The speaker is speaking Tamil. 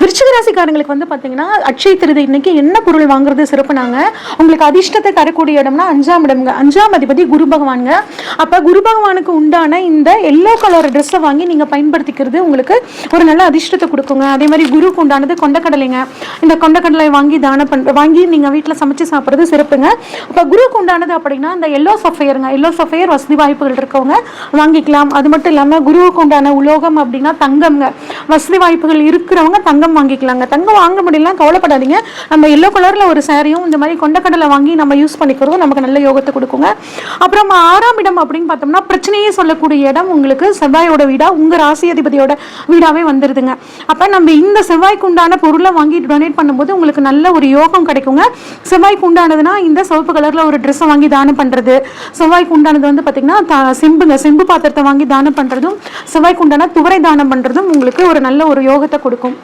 விருச்சிக ராசிக்காரங்களுக்கு வந்து பார்த்தீங்கன்னா அட்சய திருதி இன்னைக்கு என்ன பொருள் வாங்குறது சிறப்புனாங்க உங்களுக்கு அதிர்ஷ்டத்தை தரக்கூடிய இடம்னா அஞ்சாம் இடம்ங்க அஞ்சாம் அதிபதி குரு பகவானுங்க. அப்போ குரு பகவானுக்கு உண்டான இந்த எல்லோ கலர் ட்ரெஸ்ஸை வாங்கி நீங்கள் பயன்படுத்திக்கிறது உங்களுக்கு ஒரு நல்ல அதிர்ஷ்டத்தை கொடுக்குங்க. அதே மாதிரி குருக்கு உண்டானது கொண்டக்கடலைங்க. இந்த கொண்டக்கடலை வாங்கி தானம் பண் வாங்கி நீங்கள் வீட்டில் சமைச்சு சாப்பிட்றது சிறப்புங்க. அப்போ குருக்கு உண்டானது அப்படின்னா இந்த எல்லோ சஃபையருங்க எல்லோ சஃபையர் வசதி வாய்ப்புகள் இருக்கவங்க வாங்கிக்கலாம். அது மட்டும் இல்லாமல் குருவுக்கு உண்டான உலோகம் அப்படின்னா தங்கம்ங்க. வசதி வாய்ப்புகள் இருக்கிறவங்க தங்கம் வாங்கிக்கலாங்க. தங்கம் வாங்க முடியலாம் கவலைப்படாதீங்க. நம்ம எல்லோ கலரில் ஒரு சாரியும் இந்த மாதிரி கொண்டக்கடலை வாங்கி நம்ம யூஸ் பண்ணிக்கிறதும் நமக்கு நல்ல யோகத்தை கொடுக்குங்க. அப்புறம் ஆறாம் இடம் அப்படின்னு பார்த்தோம்னா பிரச்சனையே சொல்லக்கூடிய இடம் உங்களுக்கு செவ்வாயோட வீடா உங்கள் ராசி அதிபதியோட வீடாகவே வந்துடுதுங்க அப்போ நம்ம இந்த செவ்வாய்க்கு உண்டான பொருளை வாங்கி டொனேட் பண்ணும்போது உங்களுக்கு நல்ல ஒரு யோகம் கிடைக்குங்க. செவ்வாய்க்கு உண்டானதுன்னா இந்த சிவப்பு கலரில் ஒரு ட்ரெஸ்ஸை வாங்கி தானம் பண்ணுறது செவ்வாய்க்கு உண்டானது வந்து பார்த்திங்கன்னா செம்புங்க செம்பு பாத்திரத்தை வாங்கி தானம் பண்ணுறதும் செவ்வாய்க்கு உண்டான துவரை தானம் பண்ணுறதும் உங்களுக்கு ஒரு நல்ல ஒரு யோகத்தை கொடுக்கும்.